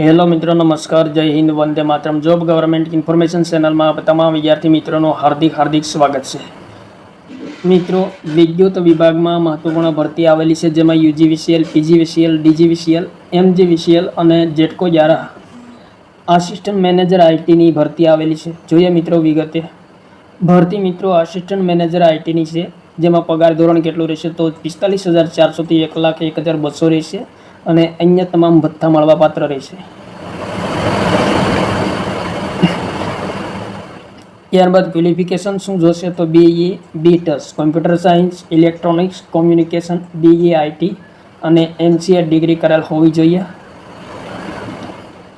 Hello મિત્રો, નમસ્કાર, જય Hind, Vande Mataram. Job government information ચેનલમાં તમામ વિદ્યાર્થી મિત્રોનું હાર્દિક હાર્દિક સ્વાગત છે. મિત્રો, વિદ્યુત વિભાગમાં મહત્વપૂર્ણ ભરતી આવેલી છે, જેમાં યુજીવીસીએલ, પીજીવીસીએલ, ડીજીવીસીએલ, એમજીવીસીએલ અને જેટકો દ્વારા આસિસ્ટન્ટ મેનેજર આઈટીની ભરતી આવેલી છે. જોઈએ મિત્રો વિગતે. ભરતી મિત્રો આસિસ્ટન્ટ મેનેજર આઈટીની છે, જેમાં પગાર ધોરણ કેટલું રહેશે તો પિસ્તાલીસ હજાર ચારસોથી એક લાખ એક હજાર બસો રહેશે. અને અન્ય તમામ ભથ્થા મળવાપાત્ર રહેશે. ત્યારબાદ ક્વોલિફિકેશન શું જોશે તો BE B ટસ computer science electronics communication BE IT અને એમસીએ ડિગ્રી કરેલ હોવી જોઈએ.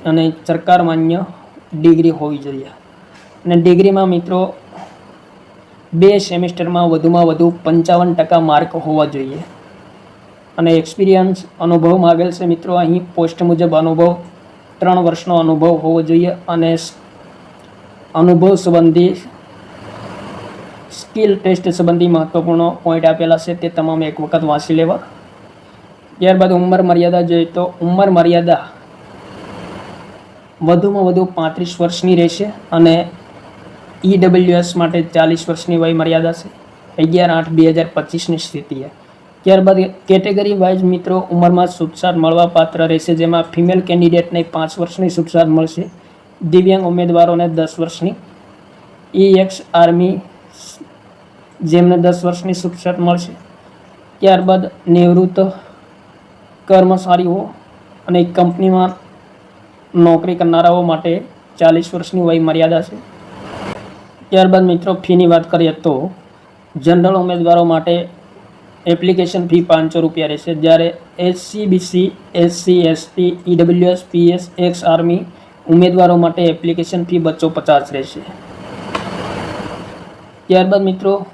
અને સરકાર માન્ય ડિગ્રી હોવી જોઈએ. અને ડિગ્રીમાં મિત્રો બે સેમેસ્ટરમાં વધુમાં વધુ પંચાવન ટકા માર્ક હોવા જોઈએ. અને એક્સપિરિયન્સ અનુભવ માગેલ છે મિત્રો. અહીં પોસ્ટ મુજબ અનુભવ, ત્રણ વર્ષનો અનુભવ હોવો જોઈએ અને અનુભવ સંબંધી સ્કિલ ટેસ્ટ સંબંધી મહત્વપૂર્ણ પોઈન્ટ આપેલા છે તે તમામ એક વખત વાંચી લેવા. ત્યારબાદ ઉંમર મર્યાદા જોઈએ તો ઉંમર મર્યાદા વધુમાં વધુ પાંત્રીસ વર્ષની રહેશે અને ઈડબ્લ્યુએસ માટે ચાલીસ વર્ષની વય મર્યાદા છે. અગિયાર આઠ બે હજાર પચીસની સ્થિતિએ ત્યારબાદ કેટેગરી વાઇઝ મિત્રો ઉંમરમાં મળવા પાત્ર રહેશે, જેમાં ફિમેલ કેન્ડિડેટને પાંચ વર્ષની છૂટછાટ મળશે, દિવ્યાંગ ઉમેદવારોને દસ વર્ષની. ઈ એક્સ આર્મી જેમને દસ વર્ષની છૂટછાટ મળશે. ત્યારબાદ નિવૃત્ત કર્મચારીઓ અને કંપનીમાં નોકરી કરનારાઓ માટે ચાલીસ વર્ષની વય મર્યાદા છે. ત્યારબાદ મિત્રો ફીની વાત કરીએ તો જનરલ ઉમેદવારો માટે એપ્લિકેશન ફી પાંચસો રૂપિયા રહેશે. જ્યારે SC BC SC, ST, EWS, PS, ex army ઉમેદવારો માટે એપ્લિકેશન ફી બસો પચાસ રહેશે. ત્યારબાદ મિત્રો,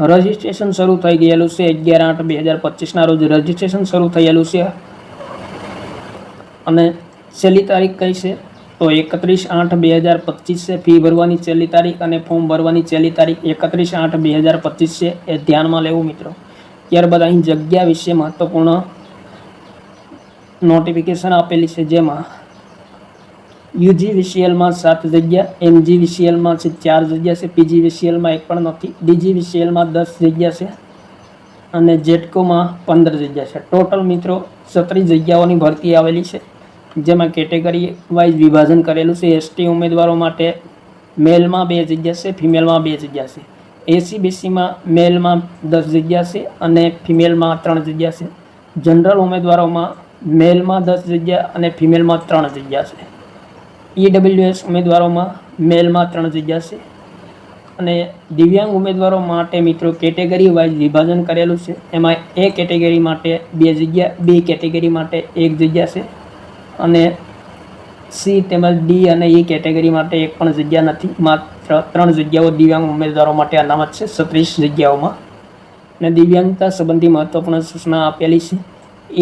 રજિસ્ટ્રેશન શરૂ થઈ ગયેલું છે અગિયાર આઠ બે હજાર પચીસના રોજ રજિસ્ટ્રેશન શરૂ થયેલું છે. અને છેલ્લી તારીખ કઈ છે? તો એકત્રીસ આઠ બે હજાર પચીસ છે. ફી ભરવાની છેલ્લી તારીખ અને ફોર્મ ભરવાની છેલ્લી તારીખ એકત્રીસ આઠ બે હજાર પચીસ છે. એ ધ્યાનમાં લેવું મિત્રો. ત્યારબાદ અહીં જગ્યા વિશે મહત્વપૂર્ણ નોટિફિકેશન આપેલી છે જેમાં યુજી વિસીએલમાં સાત જગ્યા એમજી વિસીએલમાં છે ચાર જગ્યા છે પીજી વિસીએલમાં એક પણ નથી ડીજી વિસીએલમાં દસ જગ્યા છે અને જેટકોમાં પંદર જગ્યા છે. ટોટલ મિત્રો સત્રીસ જગ્યાઓની ભરતી આવેલી છે, જેમાં કેટેગરી વાઇઝ વિભાજન કરેલું છે. એસટી ઉમેદવારો માટે મેલમાં બે જગ્યા છે ફિમેલમાં બે જગ્યા છે. એસી બીસીમાં મેલમાં દસ જગ્યા છે અને ફિમેલમાં ત્રણ જગ્યા છે. જનરલ ઉમેદવારોમાં મેલમાં દસ જગ્યા અને ફિમેલમાં ત્રણ જગ્યા છે. ઈડબ્લ્યુએસ ઉમેદવારોમાં મેલમાં ત્રણ જગ્યા છે. અને દિવ્યાંગ ઉમેદવારો માટે મિત્રો કેટેગરી વાઇઝ વિભાજન કરેલું છે. એમાં એ કેટેગરી માટે બે જગ્યા, બી કેટેગરી માટે એક જગ્યા છે. અને સી તેમજ ડી અને ઈ કેટેગરી માટે એક પણ જગ્યા નથી. માત્ર ત્રણ જગ્યાઓ દિવ્યાંગ ઉમેદવારો માટે અનામત છે. સત્રીસ જગ્યાઓમાં. અને દિવ્યાંગતા સંબંધી મહત્વપૂર્ણ સૂચના આપેલી છે.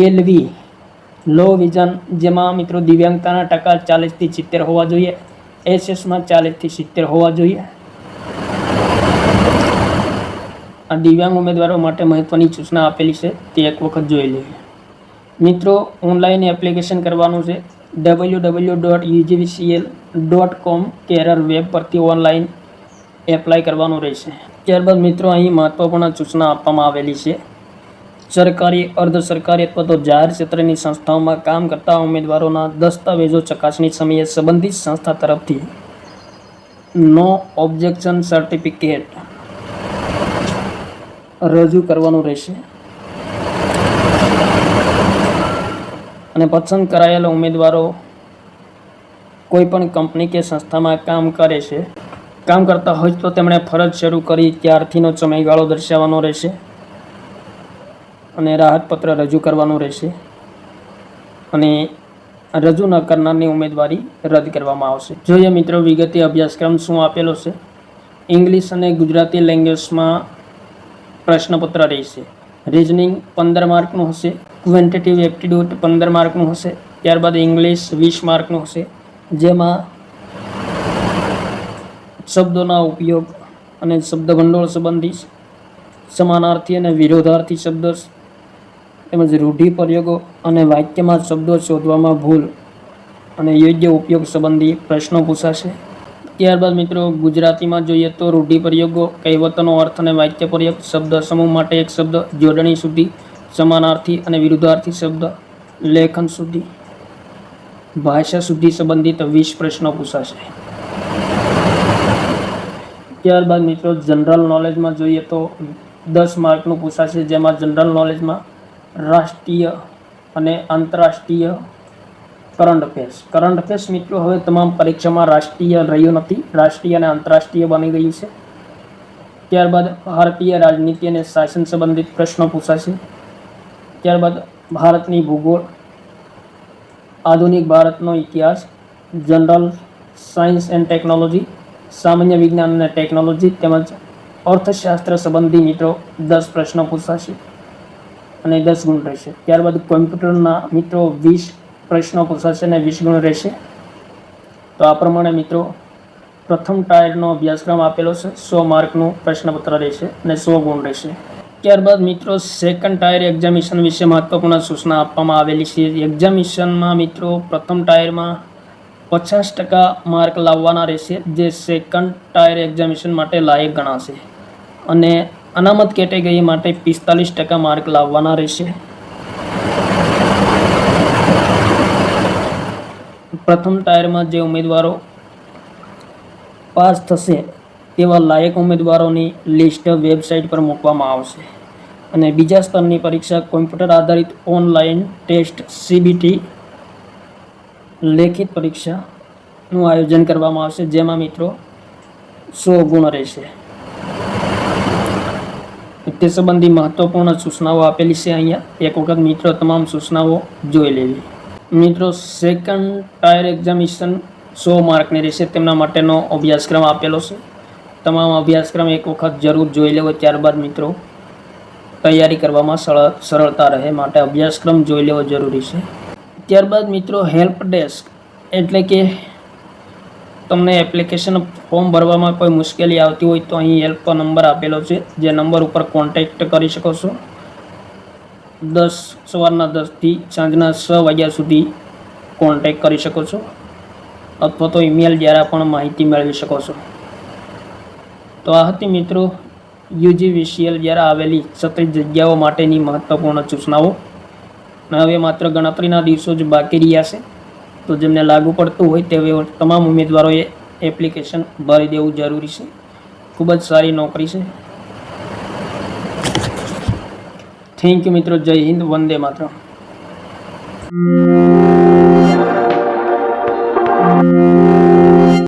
એલવી લો વિઝન, જેમાં મિત્રો દિવ્યાંગતાના ટકા ચાલીસથી સિત્તેર હોવા જોઈએ. એસએસમાં ચાલીસથી સિત્તેર હોવા જોઈએ. આ દિવ્યાંગ ઉમેદવારો માટે મહત્વની સૂચના આપેલી છે. તે એક વખત જોઈ લેવી મિત્રો ઓનલાઈન એપ્લિકેશન કરવાનું છે. W W dot UGVCL dot com career web પરથી ઓનલાઈન એપ્લાય કરવાનું રહેશે. ત્યારબાદ મિત્રો, અહીં મહત્વપૂર્ણ સૂચના આપવામાં આવેલી છે. સરકારી, અર્ધ સરકારી અથવા તો જાહેર ક્ષેત્રની સંસ્થાઓમાં કામ કરતા ઉમેદવારોના દસ્તાવેજો ચકાસણી સમયે સંબંધિત સંસ્થા તરફથી નો ઓબ્જેક્શન સર્ટિફિકેટ રજૂ કરવાનું રહેશે. અને પસંદ કરાયેલા ઉમેદવારો કોઈ પણ કંપની કે સંસ્થામાં કામ કરે છે, કામ કરતા હોય તો તેમણે ફરજ શરૂ કરી ત્યારથીનો સમયગાળો દર્શાવવાનો રહેશે અને રાહતપત્ર રજૂ કરવાનું રહેશે અને રજૂ ન કરનારની ઉમેદવારી રદ કરવામાં આવશે. જોઈએ મિત્રો, વિગતે અભ્યાસક્રમ શું આપેલો છે? ઇંગ્લિશ અને ગુજરાતી લેંગ્વેજમાં પ્રશ્નપત્ર રહેશે. રિઝનિંગ પંદર માર્કનું હશે. ક્વોન્ટિટિવ એપ્ટિટ્યૂડ પંદર માર્કનું હશે, ત્યારબાદ ઇંગ્લિશ વીસ માર્કનું હશે, જેમાં શબ્દોના ઉપયોગ અને શબ્દભંડોળ સંબંધી સમાનાર્થી અને વિરોધાર્થી શબ્દો તેમજ રૂઢિપ્રયોગો અને વાક્યમાં શબ્દો શોધવામાં ભૂલ અને યોગ્ય ઉપયોગ સંબંધી પ્રશ્નો પૂછાશે. ત્યારબાદ મિત્રો, ગુજરાતીમાં જોઈએ તો રૂઢિપ્રયોગો, કહેવતોનો અર્થ અને વાક્યપ્રયોગ શબ્દ સમૂહ માટે એક શબ્દ, જોડણી સુધી સમાનાર્થી અને વિરુદ્ધાર્થી શબ્દ લેખન સુધી, ભાષા સુધી સંબંધિત વીસ પ્રશ્નો પૂછાશે. ત્યારબાદ મિત્રો, જનરલ નોલેજમાં જોઈએ તો દસ માર્કનું પૂછાશે, જેમાં જનરલ નોલેજમાં રાષ્ટ્રીય અને આંતરરાષ્ટ્રીય કરંટ અફેર્સ. કરંટ અફેર્સ મિત્રો, હવે તમામ પરીક્ષામાં રાષ્ટ્રીય રહ્યું નથી. રાષ્ટ્રીય અને આંતરરાષ્ટ્રીય બની ગયું છે. ત્યારબાદ ભારતીય રાજનીતિ અને શાસન સંબંધિત પ્રશ્નો પૂછાશે. ત્યારબાદ ભારતની ભૂગોળ, આધુનિક ભારતનો ઇતિહાસ, જનરલ સાયન્સ એન્ડ ટેકનોલોજી, સામાન્ય વિજ્ઞાન અને ટેકનોલોજી તેમજ અર્થશાસ્ત્ર સંબંધી મિત્રો દસ પ્રશ્નો પૂછાશે અને દસ ગુણ રહેશે. ત્યારબાદ કોમ્પ્યુટરના મિત્રો વીસ પ્રશ્નો પૂછાશે અને વીસ ગુણ રહેશે. તો આ પ્રમાણે મિત્રો પ્રથમ ટાયરનો અભ્યાસક્રમ આપેલો છે. સો માર્કનું પ્રશ્નપત્ર રહેશે અને સો ગુણ રહેશે. ત્યારબાદ મિત્રો સેકન્ડ ટાયર એક્ઝામિશન વિશે મહત્વપૂર્ણ સૂચના આપવામાં આવેલી છે. એક્ઝામિશનમાં મિત્રો પ્રથમ ટાયરમાં પચાસ ટકા માર્ક લાવવાના રહેશે, જે સેકન્ડ ટાયર એક્ઝામિશન માટે લાયક ગણાશે. અને અનામત કેટેગરી માટે પિસ્તાલીસ ટકા માર્ક લાવવાના રહેશે. પ્રથમ ટાયરમાં જે ઉમેદવારો પાસ થશે તેવા લાયક ઉમેદવારોની લિસ્ટ વેબસાઇટ પર મૂકવામાં આવશે. અને બીજા સ્તરની પરીક્ષા કોમ્પ્યુટર આધારિત ઓનલાઈન ટેસ્ટ સીબીટી લેખિત પરીક્ષાનું આયોજન કરવામાં આવશે, જેમાં મિત્રો સો ગુણ રહેશે. તે સંબંધી મહત્વપૂર્ણ સૂચનાઓ આપેલી છે અહીંયા. એક વખત મિત્રો તમામ સૂચનાઓ જોઈ લેવી. મિત્રો સેકન્ડ ટાયર એક્ઝામિશન સો માર્કની રહેશે. તેમના માટેનો અભ્યાસક્રમ આપેલો છે. તમામ અભ્યાસક્રમ એક વખત જરૂર જોઈ લેવો, ત્યારબાદ મિત્રો તૈયારી કરવામાં સરળ સરળતા રહે માટે અભ્યાસક્રમ જોઈ લેવો જરૂરી છે. ત્યારબાદ મિત્રો હેલ્પ ડેસ્ક એટલે કે તમને એપ્લિકેશન ફોર્મ ભરવામાં કોઈ મુશ્કેલી આવતી હોય તો અહીં હેલ્પ નંબર આપેલો છે. જે નંબર ઉપર કોન્ટેક્ટ કરી શકો છો. દસ, સવારના દસથી સાંજના છ વાગ્યા સુધી કોન્ટેક્ટ કરી શકો છો. અથવા તો ઈમેલ દ્વારા પણ માહિતી મેળવી શકો છો. તો આ હતી મિત્રો યુજી વીસીએલ દ્વારા આવેલી સત્રીસ જગ્યાઓ માટેની મહત્વપૂર્ણ સૂચનાઓ. અને હવે માત્ર ગણતરીના દિવસો જ બાકી રહ્યા છે. તો જેમને લાગુ પડતું હોય તેવે તમામ ઉમેદવારોએ એપ્લિકેશન ભરી દેવું જરૂરી છે. ખૂબ જ સારી નોકરી છે. થેન્ક યુ મિત્રો. જય હિન્દ. વંદે માતરમ.